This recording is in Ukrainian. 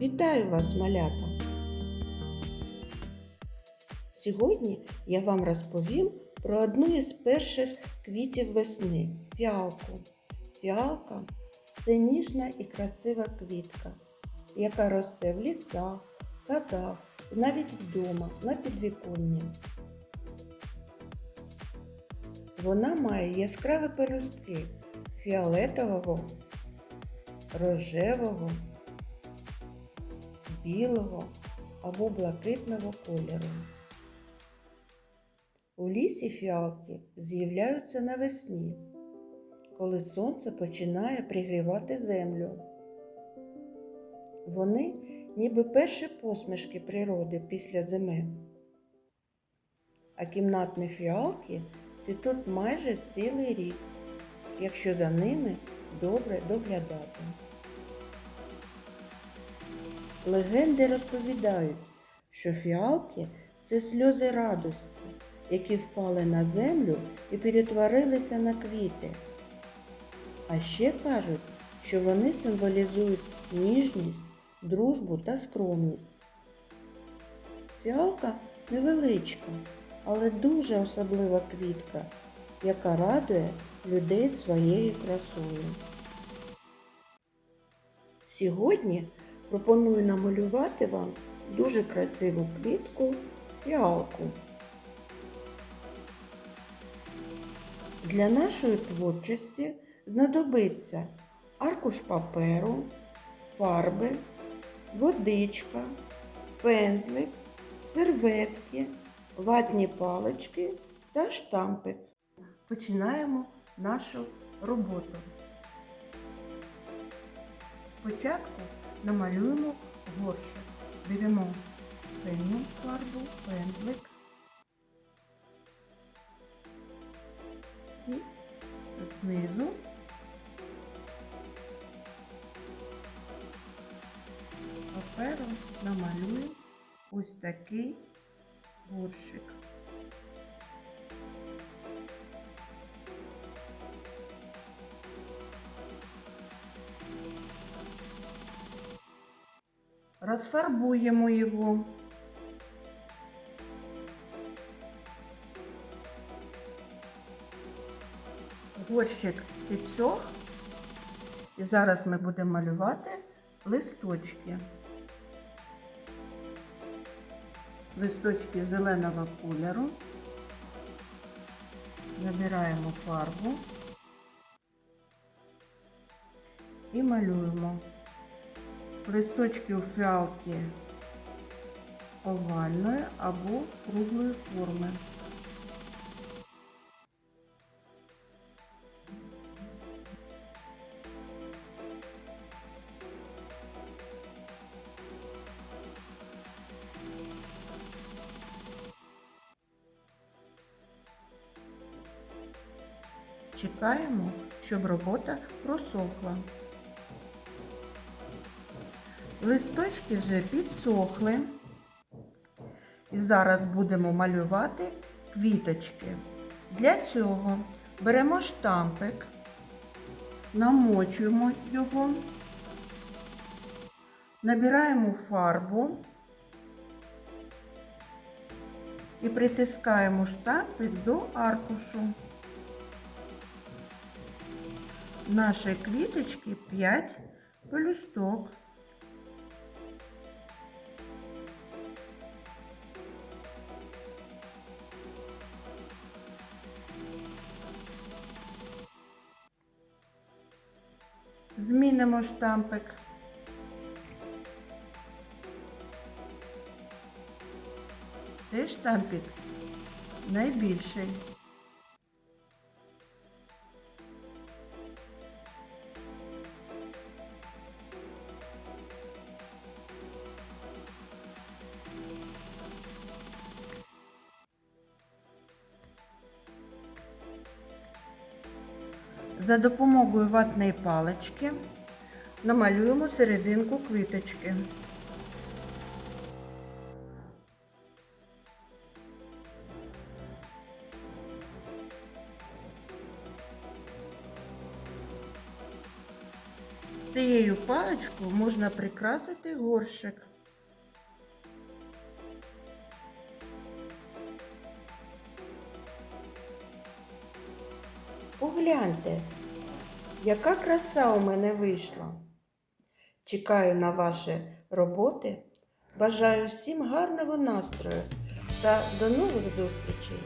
Вітаю вас, малята! Сьогодні я вам розповім про одну із перших квітів весни фіалку. Фіалка це ніжна і красива квітка, яка росте в лісах, садах і навіть вдома на підвіконні. Вона має яскраві пелюстки фіолетового, рожевого, білого або блакитного кольору. У лісі фіалки з'являються навесні, коли сонце починає пригрівати землю. Вони ніби перші посмішки природи після зими. А кімнатні фіалки цвітуть майже цілий рік, якщо за ними добре доглядати. Легенди розповідають, що фіалки це сльози радості, які впали на землю і перетворилися на квіти. А ще кажуть, що вони символізують ніжність, дружбу та скромність. Фіалка невеличка, але дуже особлива квітка, яка радує людей своєю красою. Сьогодні пропоную намалювати вам дуже красиву квітку фіалку. Для нашої творчості знадобиться аркуш паперу, фарби, водичка, пензлик, серветки, ватні палички та штампик. Починаємо нашу роботу. Спочатку намалюємо горщик. Беремо синю фарбу, пензлик і знизу папером намалюємо ось такий горщик. Розфарбуємо його. Горщик підсох. І зараз ми будемо малювати листочки. Листочки зеленого кольору. Набираємо фарбу і малюємо. Листочки у фіалки овальної або круглої форми. Чекаємо, щоб робота просохла. Листочки вже підсохли. І зараз будемо малювати квіточки. Для цього беремо штампик, намочуємо його, набираємо фарбу і притискаємо штампик до аркушу. Наші квіточки 5 пелюсток. Змінимо штампик. Цей штампик найбільший. За допомогою ватної палички намалюємо серединку квіточки. цією паличкою можна прикрасити горщик. Погляньте, яка краса у мене вийшла. Чекаю на ваші роботи. Бажаю всім гарного настрою та до нових зустрічей!